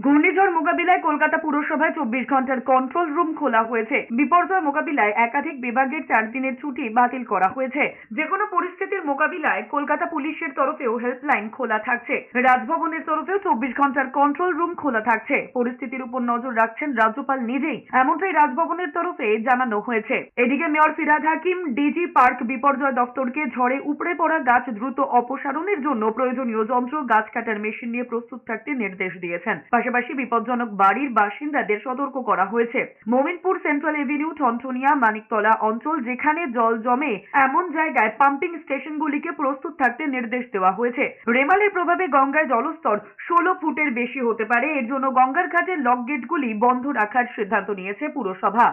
বিপর্যয় মোকাবিলায় কলকাতা পুরসভায় চব্বিশ ঘণ্টার কন্ট্রোল রুম খোলা হয়েছে। বিপর্যয় মোকাবিলায় একাধিক বিভাগের চার দিনের ছুটি বাতিল করা হয়েছে। যে কোনো পরিস্থিতির মোকাবিলায় কলকাতা পুলিশের তরফেও হেল্পলাইন খোলা থাকছে। রাজভবনের তরফেও চব্বিশ ঘণ্টার কন্ট্রোল রুম খোলা থাকছে। পরিস্থিতির উপর নজর রাখছেন রাজ্যপাল নিজেই। এমনটাই রাজভবনের তরফে জানানো হয়েছে। এদিকে mayor Firhad Hakim DG park বিপর্যয় দপ্তরকে ঝড়ে উপড়ে পড়া গাছ দ্রুত অপসারণের জন্য প্রয়োজনীয় যন্ত্র গাছ কাটার মেশিন নিয়ে প্রস্তুত থাকতে নির্দেশ দিয়েছেন। পাশাপাশি বিপজ্জনক বাড়ির বাসিন্দাদের সতর্ক করা হয়েছে। মোমিনপুর সেন্ট্রাল এভিনিউ ঠনঠনিয়া মানিকতলা অঞ্চল, যেখানে জল জমে এমন জায়গায় পাম্পিং স্টেশনগুলিকে প্রস্তুত থাকতে নির্দেশ দেওয়া হয়েছে। রেমালের প্রভাবে গঙ্গায় জলস্তর ষোলো ফুটের বেশি হতে পারে। এর জন্য গঙ্গার ঘাটের লক গেটগুলি বন্ধ রাখার সিদ্ধান্ত নিয়েছে পুরসভা।